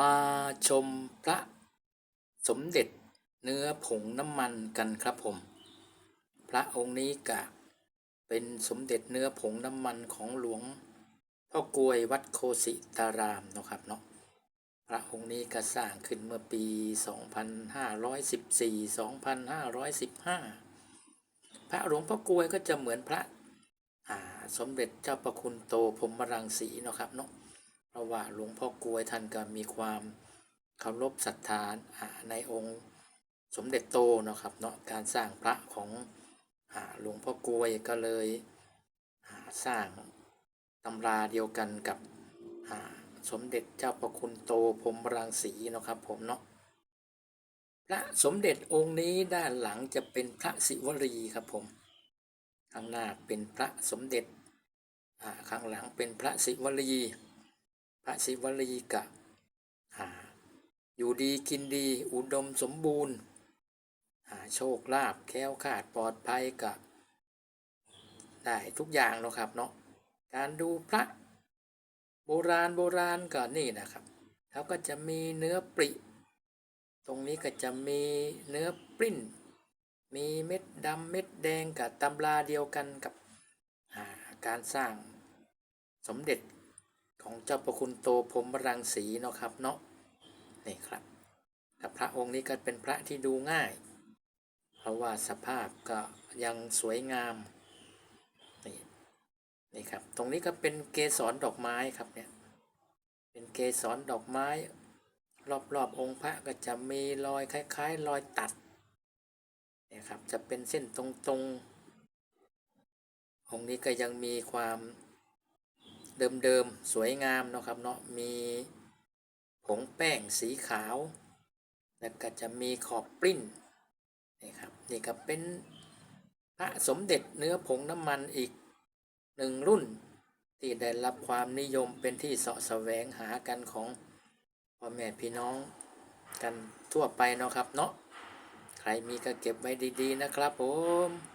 มาชมพระสมเด็จเนื้อผงน้ำมันกันครับผม พระองค์นี้กะเป็นสมเด็จเนื้อผงน้ำมันของหลวงพ่อกลวยวัดโคสิตารามนะครับเนาะพระองค์นี้ก็สร้างขึ้นเมื่อปี 2514-2515 พระหลวงพ่อกลวยก็จะเหมือนพระสมเด็จเจ้าประคุณโตพรมรังสีนะครับเนาะ เพราะว่าหลวงพ่อกลวยท่านก็มีความเคารพศรัทธาในองค์สมเด็จโตเนาะครับเนาะการสร้างพระของอ่าหลวงพ่อกลวยก็เลยอ่าสร้างตำราเดียวกันกับอ่าสมเด็จเจ้าประคุณโตพรมรังสีเนาะครับผมเนาะพระสมเด็จองค์นี้ด้านหลังจะเป็นพระศิวลีครับผมข้างหน้าเป็นพระสมเด็จข้างหลังเป็นพระศิวลี พระศิวลีกะอ่าอยู่ดีกินดีอุดมสมบูรณ์ หาโชคลาภแค้วคลาดปลอดภัยกะได้ทุกอย่างเนาะครับเนาะการดูพระ โบราณโบราณก็นี่นะครับเขาก็จะมีเนื้อปริ ตรงนี้ก็จะมีเนื้อปริ้น มีเม็ดดำเม็ดแดงกับตำราเดียวกันกับาการสร้างสมเด็จ ของเจ้าประคุณโตพรมรังสีเนาะครับเนาะนี่ครับกับพระองค์นี้ก็เป็นพระที่ดูง่าย เพราะว่าสภาพก็ยังสวยงามนี่นี่ครับตรงนี้ก็เป็นเกสรดอกไม้ครับเนี่ยเป็นเกสรดอกไม้ รอบๆองค์พระก็จะมีรอยคล้าย ๆ รอยตัดนี่ครับจะเป็นเส้นตรงๆองค์นี้ก็ยังมีความ เดิมๆ สวยงามเนาะครับเนาะมีผงแป้งสีขาว แล้วก็จะมีขอบปริ้นนี่ครับนี่ก็เป็นพระสมเด็จเนื้อผงน้ำมันอีกหนึ่งรุ่น ที่ได้รับความนิยมเป็นที่เสาะแสวงหากันของพ่อแม่พี่น้องกันทั่วไปเนาะครับเนาะใครมีก็เก็บไว้ดีๆนะครับผม